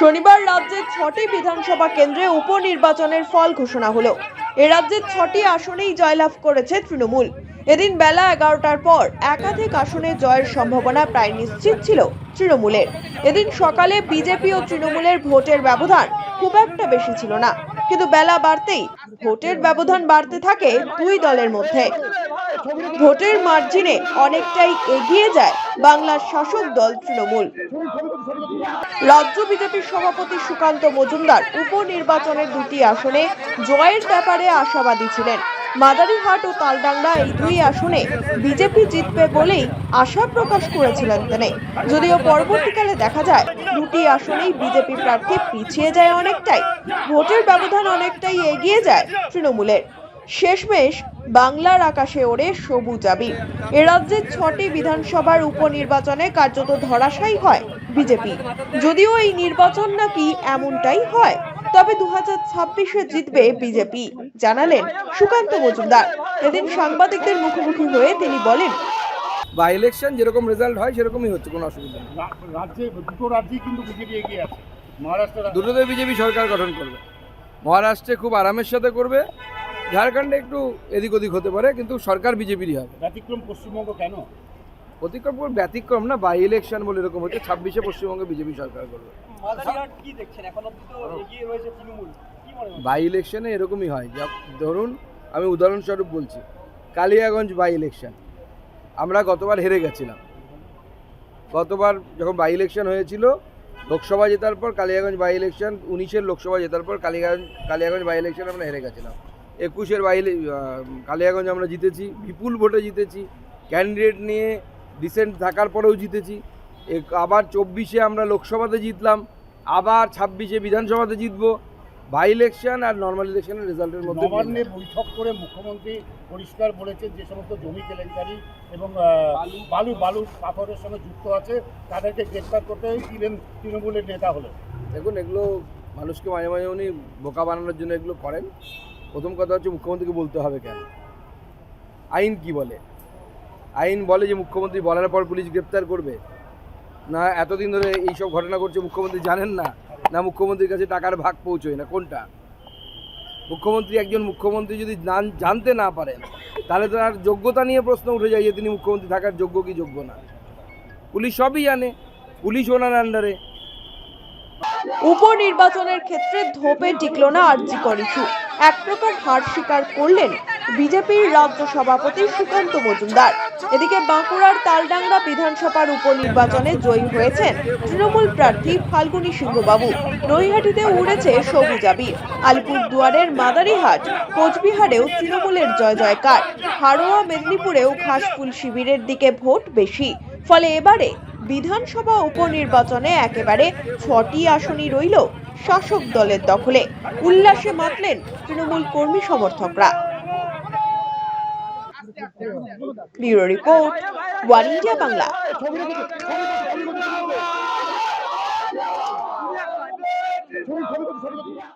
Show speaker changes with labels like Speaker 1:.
Speaker 1: শনিবার রাজ্যের ছটি বিধানসভা কেন্দ্রে উপনির্বাচনের ফল ঘোষণা হলো। এ রাজ্যের ছটি আসনেই জয়লাভ করেছে তৃণমূল। এদিন বেলা এগারোটার পর একাধিক আসনে জয়ের সম্ভাবনা প্রায় নিশ্চিত ছিল তৃণমূলের। এদিন সকালে বিজেপি ও তৃণমূলের ভোটের ব্যবধান খুব একটা বেশি ছিল না। কিন্তু বেলা বাড়তেই ভোটের ব্যবধান বাড়তে থাকে দুই দলের মধ্যে। ভোটের মার্জিনে অনেকটাই এগিয়ে যায় বাংলার শাসক দল তৃণমূল। রাজ্য বিজেপির সভাপতি সুকান্ত মজুমদার উপনির্বাচনের দুটি আসনে জয়ের ব্যাপারে আশাবাদী ছিলেন। মাদারিহাট ও তালডাংরা এই দুই আসনে বিজেপি জিতবে বলেই আশা প্রকাশ করেছিলেন তিনি। যদিও পরবর্তীকালে দেখা যায়, দুটি আসনেই বিজেপি প্রার্থী পিছিয়ে যায় অনেকটাই। ভোটের ব্যবধান অনেকটাই এগিয়ে যায় তৃণমূলের। শেষমেশ বাংলার আকাশে ওড়ে সবুজ আবির এ রাজ্যের ছটি বিধানসভার উপনির্বাচনে কার্যত ধরাশায়ী হয় বিজেপি। যদিও এই নির্বাচন নাকি এমনটাই হয় তবে দু হাজার ছাব্বিশে জিতবে বিজেপি জানালেন সুকান্ত মজুমদার। এদিন সাংবাদিকদের মুখোমুখি হয়ে তিনি বলেন
Speaker 2: বা ইলেকশন যেরকম রেজাল্ট হয় সেরকমই হচ্ছে কোনো অসুবিধা নেই।
Speaker 3: রাজ্যে দুটো রাজ্যেই কিন্তু বিজেপি এগিয়ে আছে। মহারাষ্ট্র
Speaker 2: দুটোতে বিজেপি সরকার গঠন করবে। মহারাষ্ট্রে খুব আরামের সাথে করবে ঝাড়খণ্ডে একটু এদিক ওদিক হতে পারে কিন্তু সরকার বিজেপিরই হবে।
Speaker 3: ব্যতিক্রম পশ্চিমবঙ্গ কেন?
Speaker 2: অতিক্রম করে ব্যতিক্রম না বাই ইলেকশন বলে এরকম হচ্ছে ছাব্বিশে পশ্চিমবঙ্গে বিজেপি সরকার করবে।
Speaker 4: মাদারিহাট কি দেখছেন? এখন অব্দি তো এগিয়ে রয়েছে তৃণমূল। কি মনে হয়
Speaker 2: বাই ইলেকশনে এরকমই হয়। যা ধরুন আমি উদাহরণস্বরূপ বলছি কালিয়াগঞ্জ বাই ইলেকশন আমরা গতবার হেরে গেছিলাম। গতবার যখন বাই ইলেকশন হয়েছিল লোকসভা জেতার পর কালিয়াগঞ্জ বাই ইলেকশন উনিশের লোকসভা জেতার পর কালিয়াগঞ্জ কালিয়াগঞ্জ বাই ইলেকশন আমরা হেরে গেছিলাম। একুশের বাই ইলে- আহ, কালিয়াগঞ্জ আমরা জিতেছি বিপুল ভোটে জিতেছি ক্যান্ডিডেট নিয়ে ডিসেন্ট থাকার পরেও জিতেছি। আবার চব্বিশে আমরা লোকসভাতে জিতলাম আবার ছাব্বিশে বিধানসভাতে জিতবো। বাই ইলেকশন আর নর্মাল ইলেকশনের রেজাল্টের মধ্যে
Speaker 3: নবান্নে বৈঠক করে মুখ্যমন্ত্রী পরিষ্কার বলেছেন যে সমস্ত জমি কেলেঙ্কারি এবং বালু। বালু পাথরের সঙ্গে যুক্ত আছে তাদেরকে গ্রেপ্তার করতে দিলেন তৃণমূলের নেতা হলে
Speaker 2: দেখুন এগুলো মানুষকে মাঝে মাঝে উনি বোকা বানানোর জন্য এগুলো করেন। প্রথম কথা হচ্ছে মুখ্যমন্ত্রীকে বলতে হবে কেন? আইন কি বলে? আইন বলে যে মুখ্যমন্ত্রী বলার পর পুলিশ গ্রেপ্তার করবে? না, এতদিন ধরে এইসব ঘটনা করছে মুখ্যমন্ত্রী জানেন না? না মুখ্যমন্ত্রীর কাছে টাকার ভাগ পৌঁছয় না? কোনটা? মুখ্যমন্ত্রী একজন মুখ্যমন্ত্রী যদি জান- জানতে না পারেন, তাহলে তার যোগ্যতা নিয়ে প্রশ্ন উঠে যায় যে তিনি মুখ্যমন্ত্রী থাকার যোগ্য কি যোগ্য না। পুলিশ সবই জানে, পুলিশ ওনার আন্ডারে।
Speaker 1: উপনির্বাচনের ক্ষেত্রে ধোপে টিকল না আরজিকর ইস্যু এক প্রকার হার স্বীকার করলেন বিজেপির রাজ্য সভাপতি সুকান্ত মজুমদার। এদিকে বাঁকুড়ার তালডাংরা বিধানসভার উপনির্বাচনে জয়ী হয়েছেন তৃণমূল প্রার্থী ফাল্গুনী সিংহবাবু। নৈহাটিতে উড়েছে সবুজ আবির আলিপুরদুয়ারের মাদারিহাট, কোচবিহারেও তৃণমূলের জয় জয়কার। হাড়োয়া, মেদিনীপুরেও ঘাসফুল শিবিরের দিকে ভোট বেশি। ফলে এবারে বিধানসভা উপনির্বাচনে একেবারে ছটি আসনই রইল শাসক দলের দখলে। উল্লাসে মাতলেন তৃণমূল কর্মী সমর্থকরা। Bureau report, one India Bangla.